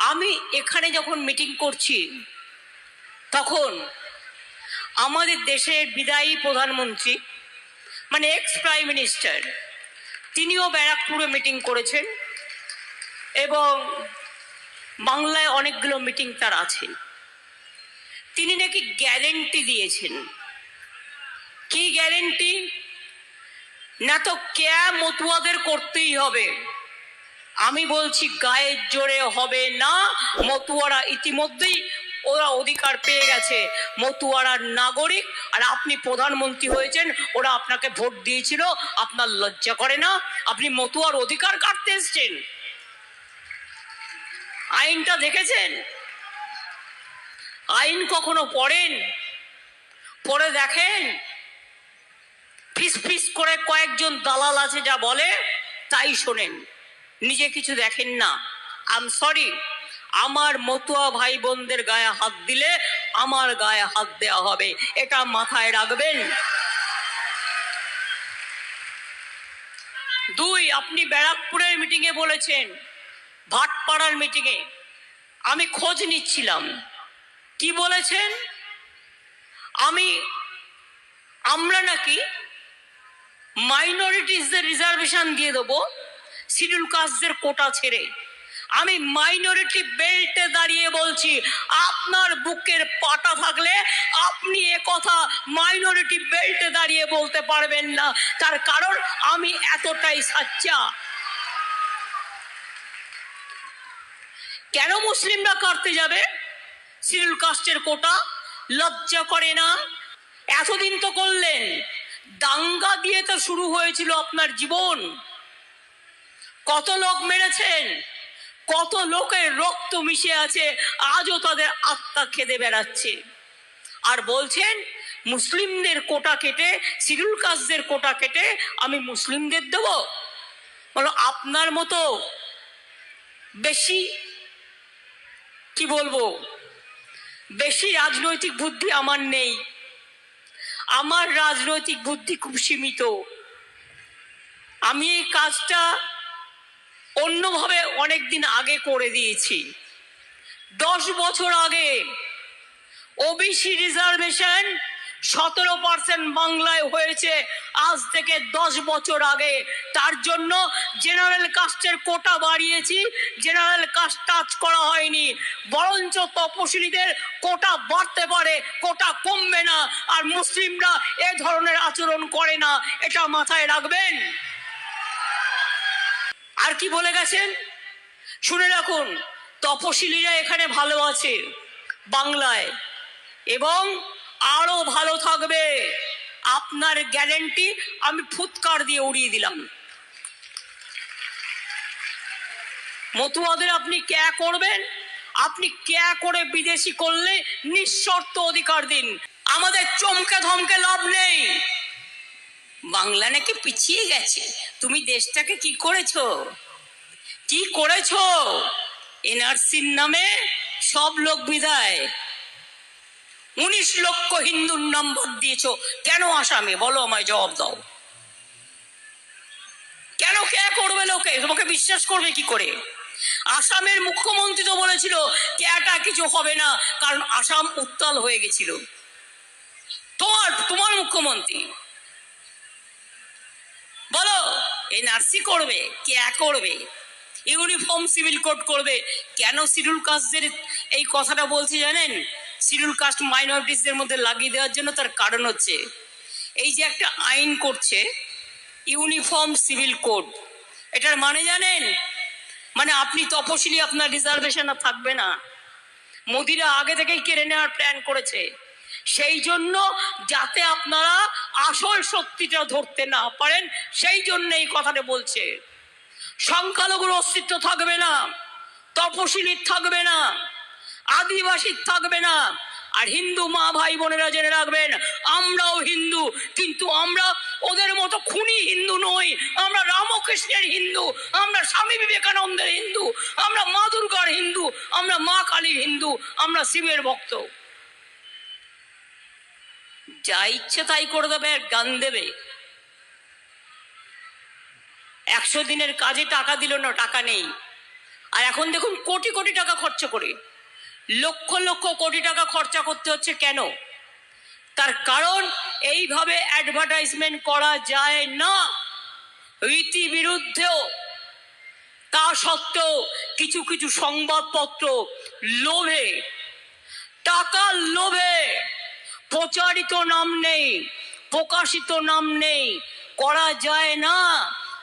আমি এখানে যখন মিটিং করছি, তখন আমাদের দেশের বিদায়ী প্রধানমন্ত্রী মানে এক্স প্রাইম মিনিস্টার তিনিও ব্যারাকপুরে মিটিং করেছেন এবং বাংলায় অনেকগুলো মিটিং তার আছে। তিনি নাকি গ্যারেন্টি দিয়েছেন। কি গ্যারেন্টি না তো ক্যা মতুয়াদের করতেই হবে। আমি বলছি গায়ের জোরে হবে না। মতুয়ারা ইতিমধ্যেই ওরা অধিকার পেয়ে গেছে। মতুয়ারার নাগরিক, আর আপনি প্রধানমন্ত্রী হয়েছেন, ওরা আপনাকে ভোট দিয়েছিল, আপনার লজ্জা করে না? আপনি মতুয়ার অধিকার কাটতে এসছেন। আইনটা দেখেছেন? আইন কখনো পড়েন? পড়ে দেখেন? ফিস ফিস করে কয়েকজন দালাল আছে যা বলে, তাই শোনেন। নিজে কিছু দেখেন না। আম সরি আমার মতুয়া ভাই বোনদের গায়ে হাত দিলে আমার গায়ে হাত দেওয়া হবে। এটা মাথায় রাখবেন। দুই, আপনি ব্যারাকপুরের মিটিংয়ে বলেছেন, ভাটপাড়ার মিটিংয়ে আমি খোঁজ নিচ্ছিলাম। কি বলেছেন? আমি, আমরা নাকি মাইনরিটিসদের রিজার্ভেশন দিয়ে দেবো। শিডিউল কাস্টদের কোটা ছেড়ে আমি মাইনরিটি বেল্টে দাঁড়িয়ে বলছি, আপনার বুকের পাটা থাকলে আপনি এ কথা মাইনরিটি বেল্টে দাঁড়িয়ে বলতে পারবেন না। তার কারণ আমি এতটাই সাচ্চা। কেন মুসলিমরা কাটতে যাবে? শিডিউল কাস্টের কোটা লজ্জা করে না। এতদিন তো করলেন। দাঙ্গা দিয়ে তো শুরু হয়েছিল আপনার জীবন। কত লোক মেরেছেন? কত লোকের রক্ত মিশে আছে, আজও তাদের আত্মা খেদে বেড়াচ্ছে। আর বলছেন, মুসলিমদের কোটা কেটে শিডিউল কাজদের কোটা কেটে আমি মুসলিমদের দেব? বলো, আপনার মতো বেশি কি বলব? বেশি রাজনৈতিক বুদ্ধি আমার নেই। আমার রাজনৈতিক বুদ্ধি খুব সীমিত। আমি এই কাজটা অন্যভাবে অনেক দিন আগে করে দিয়েছি। দশ বছর আগে ওবিসি রিজার্ভেশন সতেরো পার্সেন্ট বাংলায় হয়েছে। আজ থেকে দশ বছর আগে। তার জন্য জেনারেল কাস্টের কোটা বাড়িয়েছি। জেনারেল কাস্ট টাচ করা হয়নি। বরঞ্চ তপশিলীদের কোটা বাড়তে পারে কোটা কমবে না। আর মুসলিমরা এ ধরনের আচরণ করে না। এটা মাথায় রাখবেন। আর কি বলে গেছেন? শুনে রাখুন তপশিলীরা এখানে ভালো আছে, বাংলায়। এবং আরও ভালো থাকবে। আপনার গ্যারেন্টি আমি ফুৎকার দিয়ে উড়িয়ে দিলাম। মতুয়াদের আপনি ক্যা করবেন? আপনি ক্যা করে বিদেশি করলে নিঃশর্ত অধিকার দিন। আমাদের চমকে ধমকে লাভ নেই। বাংলা নাকি পিছিয়ে গেছে। তুমি দেশটাকে কি করেছ? কি করেছ? এনআরসির নামে সব লোক বিদায়। উনিশ লক্ষ হিন্দুর নম্বর দিয়েছ। কেন আসামে? বলো আমায় জবাব দাও। কেন কে করবে লোকে? তোমাকে বিশ্বাস করবে কি করে? আসামের মুখ্যমন্ত্রী তো বলেছিল ক্যাটা কিছু হবে না, কারণ আসাম উত্তাল হয়ে গেছিল। তোমার তোমার মুখ্যমন্ত্রী। বলো এনআরসি করবে, কে করবে? ইউনিফর্ম সিভিল কোড করবে। কেন শিডিউল কাস্টদের এই কথাটা বলছি জানেন? শিডিউল কাস্ট মাইনরিটিসদের মধ্যে লাগিয়ে দেওয়ার জন্য তার কারণ হচ্ছে, এই যে একটা আইন করছে, ইউনিফর্ম সিভিল কোড, এটার মানে জানেন? মানে আপনি তপশিলি আপনার রিজার্ভেশন থাকবে না। মোদিরা আগে থেকেই কেড়ে নেওয়ার প্ল্যান করেছে। সেই জন্য যাতে আপনারা আসল শক্তিটা ধরতে না পারেন, সেই জন্য এই কথাটা বলছে। সংখ্যালঘুর অস্তিত্ব থাকবে না তপশিলির থাকবে না আদিবাসীর থাকবে না। আর হিন্দু মা ভাই বোনেরা জেনে রাখবেন, আমরাও হিন্দু, কিন্তু আমরা ওদের মতো খুনি হিন্দু নই। আমরা রামকৃষ্ণের হিন্দু, আমরা স্বামী বিবেকানন্দের হিন্দু, আমরা মা দুর্গার হিন্দু, আমরা মা কালীর হিন্দু, আমরা শিবের ভক্ত। যা ইচ্ছে তাই করে দেবে আর গান দেবে। একশো দিনের কাজে টাকা দিল না, টাকা নেই। আর এখন দেখুন কোটি কোটি টাকা খরচা করে। লক্ষ লক্ষ কোটি টাকা খরচা করতে হচ্ছে কেন? তার কারণ এইভাবে অ্যাডভার্টাইজমেন্ট করা যায় না। রীতি বিরুদ্ধেও। তা সত্ত্বেও কিছু কিছু সংবাদপত্র লোভে। টাকার লোভে। প্রচারিত নাম নেই, প্রকাশিত নাম নেই, করা যায় না।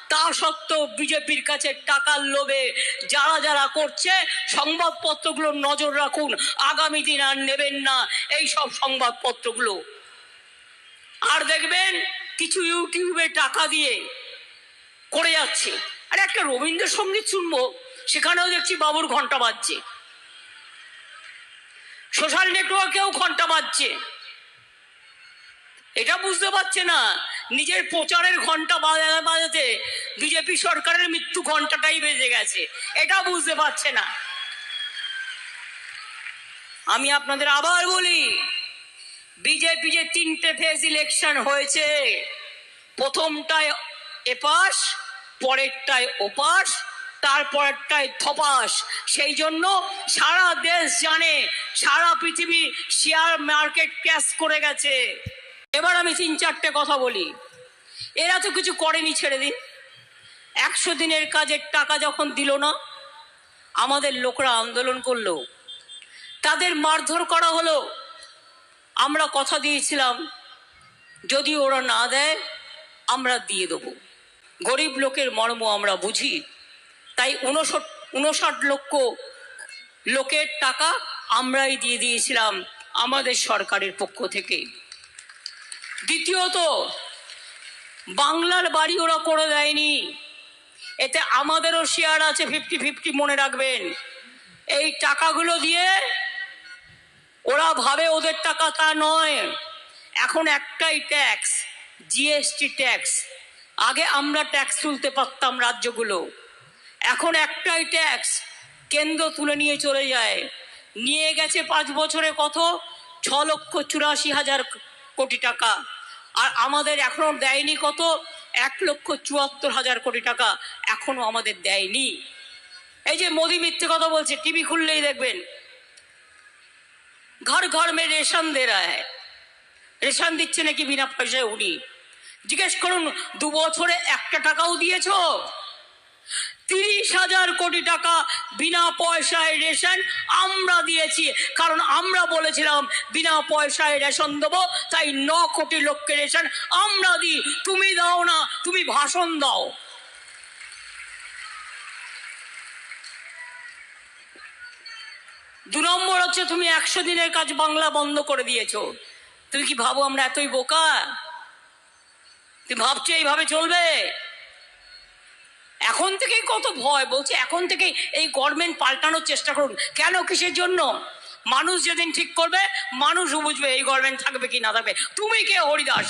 তা সত্ত্বেও বিজেপির কাছে টাকার লোভে যারা যারা করছে, সংবাদপত্রগুলো নজর রাখুন, আগামী দিন আর নেবেন না এই সব সংবাদপত্রগুলো। আর দেখবেন কিছু ইউটিউবে টাকা দিয়ে করে যাচ্ছে। আর একটা রবীন্দ্রসঙ্গীত শুনব, সেখানেও দেখছি বাবুর ঘণ্টা বাজছে। সোশ্যাল নেটওয়ার্কেও ঘণ্টা বাজছে। এটা বুঝতে পারছে না। নিজের প্রচারের ঘণ্টা বাজাতে বাজাতে বিজেপি সরকারের মৃত্যু ঘন্টাটাই বেজে গেছে। এটা বুঝতে পারছে না। আমি আপনাদের আবার বলি, বিজেপি যে তিনটে ফেজ ইলেকশন হয়েছে, প্রথমটায় এপাশ পরেরটায় ওপাশ তারপরেরটায় থপাস সেই জন্য সারা দেশ জানে, সারা পৃথিবী শেয়ার মার্কেট ক্যাশ করে গেছে। এবার আমি তিন চারটে কথা বলি। এরা তো কিছু করেনি ছেড়ে দিন। একশো দিনের কাজের টাকা যখন দিল না, আমাদের লোকরা আন্দোলন করল। তাদের মারধর করা হলো। আমরা কথা দিয়েছিলাম, যদি ওরা না দেয়, আমরা দিয়ে দেবো। গরিব লোকের মর্ম আমরা বুঝি। তাই উনষট, উনষাট লক্ষ লোকের টাকা আমরাই দিয়ে দিয়েছিলাম আমাদের সরকারের পক্ষ থেকে। দ্বিতীয়ত, বাংলার বাড়ি ওরা করে দেয়নি। এতে আমাদেরও শেয়ার আছে ফিফটি ফিফটি মনে রাখবেন। এই টাকাগুলো দিয়ে ওরা ভাবে ওদের টাকা তা নয়। এখন একটাই ট্যাক্স জিএসটি ট্যাক্স আগে আমরা ট্যাক্স তুলতে পারতাম রাজ্যগুলো। এখন একটাই ট্যাক্স কেন্দ্র তুলে নিয়ে চলে যায়। নিয়ে গেছে পাঁচ বছরে কত? ছ লক্ষ চুরাশি হাজার কোটি টাকা। আর আমাদের এখনও দেয়নি কত? এক লক্ষ চুয়াত্তর হাজার কোটি টাকা এখনও আমাদের দেয়নি। এই যে মোদি মিথ্যে কথা বলছে, টিভি খুললেই দেখবেন। ঘর ঘর মে রেশন দে রা হ্যায়। রেশন দিচ্ছে নাকি বিনা পয়সায় উনি? জিজ্ঞেস করুন, দু বছরে একটা টাকাও দিয়েছ? তিরিশ হাজার কোটি টাকা বিনা পয়সায় রেশন আমরা দিয়েছি। কারণ আমরা বলেছিলাম, বিনা পয়সায় রেশন দেবো, তাই ন কোটি লোককে রেশন আমরা দিই। তুমি দাও না, তুমি ভাষণ দাও। দু নম্বর হচ্ছে, তুমি একশো দিনের কাজ বাংলা বন্ধ করে দিয়েছ। তুমি কি ভাবো আমরা এতই বোকা? তুমি ভাবছ এইভাবে চলবে? এখন থেকেই কত ভয়, বলছে, এখন থেকেই এই গভর্নমেন্ট পাল্টানোর চেষ্টা করুন। কেন? কিসের জন্য? মানুষ যেদিন ঠিক করবে, মানুষও বুঝবে এই গভর্নমেন্ট থাকবে কি না থাকবে। তুমি কে, হরিদাস?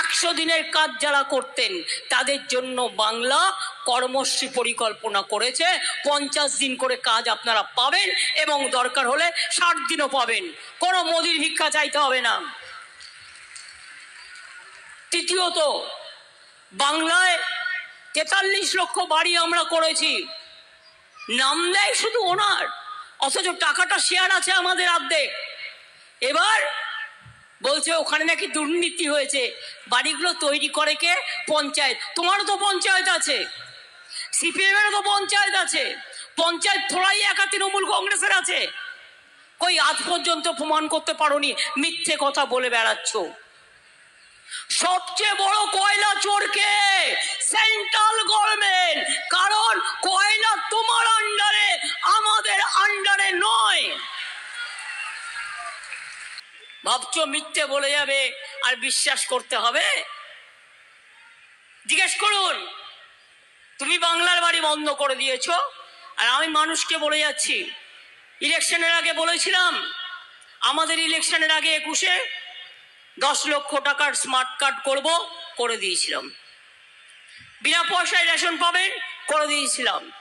একশো দিনের কাজ যারা করতেন, তাদের জন্য বাংলা কর্মশ্রী পরিকল্পনা করেছে। পঞ্চাশ দিন করে কাজ আপনারা পাবেন এবং দরকার হলে ষাট দিনও পাবেন। কোনো মোদির ভিক্ষা চাইতে হবে না। তৃতীয়ত, বাংলায় তেতাল্লিশ লক্ষ বাড়ি আমরা করেছি। নাম দেয় শুধু ওনার, অথচ টাকাটা শেয়ার আছে আমাদের অর্ধেক এবার বলছে ওখানে নাকি দুর্নীতি হয়েছে। বাড়িগুলো তৈরি করে কে? পঞ্চায়েত। তোমারও তো পঞ্চায়েত আছে। সিপিএম এরও তো পঞ্চায়েত আছে। পঞ্চায়েত থোড়াই একা তৃণমূল কংগ্রেসের আছে। কই আজ পর্যন্ত প্রমাণ করতে পারোনি, মিথ্যে কথা বলে বেড়াচ্ছ। সবচেয়ে বড় কয়লা চোরকে? সেন্ট্রাল গভর্নমেন্ট কারণ কয়লা তোমার আন্ডারে আমাদের আন্ডারে নয়। ভাবছ মিথ্যে বলে যাবে আর বিশ্বাস করতে হবে? জিজ্ঞেস করুন। তুমি বাংলার বাড়ি বন্ধ করে দিয়েছ, আর আমি মানুষকে বলে যাচ্ছি। ইলেকশনের আগে বলেছিলাম, আমাদের ইলেকশনের আগে একুশে দশ লক্ষ টাকার স্মার্ট কার্ড করব, করে দিয়েছিলাম। বিনা পয়সায় রেশন পাবেন করে দিয়েছিলাম।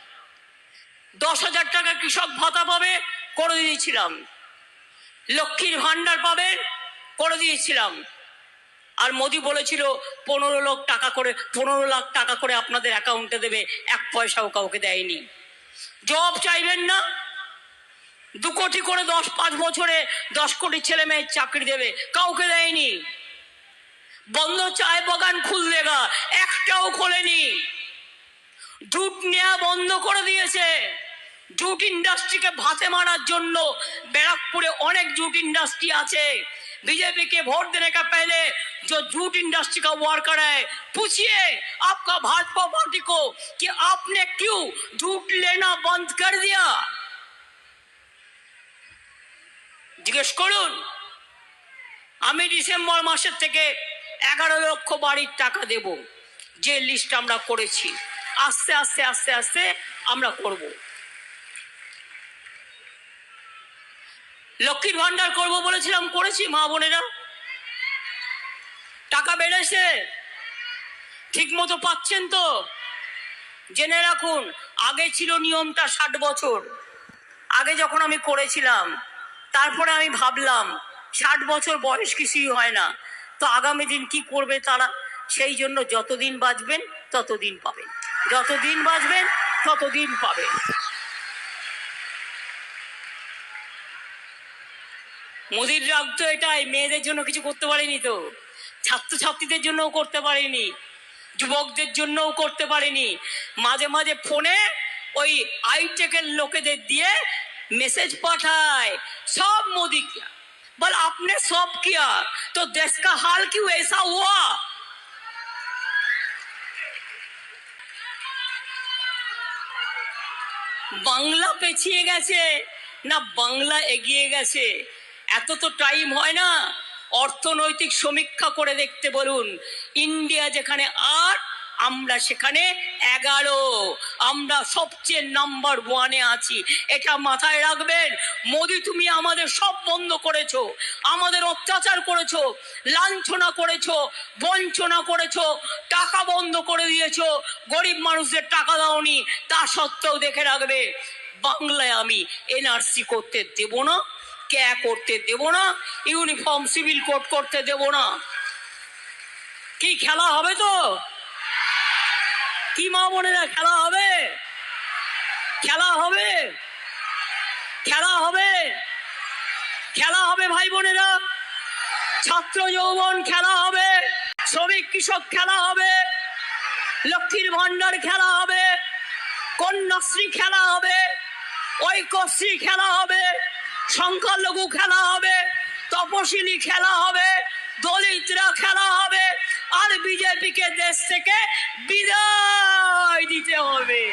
দশ হাজার টাকা কৃষক ভাতা পাবে, করে দিয়েছিলাম। লক্ষ্মীর ভাণ্ডার পাবেন করে দিয়েছিলাম। আর মোদি বলেছিল, পনেরো লাখ টাকা করে, পনেরো লাখ টাকা করে আপনাদের অ্যাকাউন্টে দেবে, এক পয়সাও কাউকে দেয়নি। জব চাইবেন না দু কোটি করে দশ পাঁচ বছরে দশ কোটি ছেলে মেয়ের চাকরি দেবে কাউকে দেয়নি বন্ধ চায় বাগান খুল দেগা একটাও খোলেনি জুট নেওয়া বন্ধ করে দিয়েছে জুট ইন্ডাস্ট্রিকে ভাতে মারার জন্য ব্যারাকপুরে অনেক জুট ইন্ডাস্ট্রি আছে बीजेपी के वोट देने का पहले जो जूट इंडस्ट्री का वर्कर है पूछिए आपका भाजपा पार्टी को कि आपने क्यों जूट लेना बंद कर दिया জিজ্ঞেস করুন, আমি ডিসেম্বর মাসের থেকে এগারো লক্ষ বাড়ির টাকা দেব। যে লিস্ট আমরা করেছি, আস্তে আস্তে আস্তে আস্তে আমরা করব। লক্ষ্মীর ভান্ডার করব বলেছিলাম, করেছি মা বোনেরা। টাকা বেড়েছে ঠিক মতো পাচ্ছেন তো। জেনে রাখুন, আগে ছিল নিয়মটা ষাট বছর। আগে যখন আমি করেছিলাম তারপরে আমি ভাবলাম, ষাট বছর বয়স কিছুই হয় না। তো আগামী দিন কি করবে তারা? সেই জন্য যতদিন বাঁচবেন, ততদিন পাবেন। যতদিন বাঁচবেন, ততদিন পাবেন। মোদির তো এটাই, মেয়েদের জন্য কিছু করতে পারেনি তো। ছাত্রছাত্রীদের জন্যও করতে পারেনি। যুবকদের জন্যও করতে পারেনি। মাঝে মাঝে ফোনে ওই আইটেকের লোকেদের দিয়ে মেসেজ পাঠায়। सब मोदी किया बल आपने सब किया तो देश का हाल क्यों ऐसा हुआ বাংলা পেছিয়ে গেছে না বাংলা এগিয়ে গেছে এত তো টাইম হয় না অর্থনৈতিক সমীক্ষা করে দেখতে বলুন ইন্ডিয়া যেখানে আট আমরা সেখানে এগারো। আমরা সবচেয়ে নাম্বার ওয়ানে আছি। এটা মাথায় রাখবেন। মোদি, তুমি আমাদের সব বন্ধ করেছ। আমাদের অত্যাচার করেছ, লাঞ্ছনা করেছ, বঞ্চনা করেছ, টাকা বন্ধ করে দিয়েছ। গরিব মানুষদের টাকা দাওনি, তা সত্ত্বেও দেখে রাখবে, বাংলায় আমি এনআরসি করতে দেব না, ক্যা করতে দেব না, ইউনিফর্ম, সিভিল কোড করতে দেব না। কি খেলা হবে তো? কি মা বোনেরা, খেলা হবে? খেলা হবে? খেলা হবে? খেলা হবে ভাই বোনেরা। ছাত্র যৌবন খেলা হবে। শ্রমিক কৃষক খেলা হবে। লক্ষ্মীর ভান্ডার খেলা হবে। কন্যাশ্রী খেলা হবে। ঐক্যশ্রী খেলা হবে। সংখ্যালঘু খেলা হবে। তপশিলি খেলা হবে। দলিতরা খেলা হবে। আর বিজেপিকে দেশ থেকে বিদায় দিতে হবে।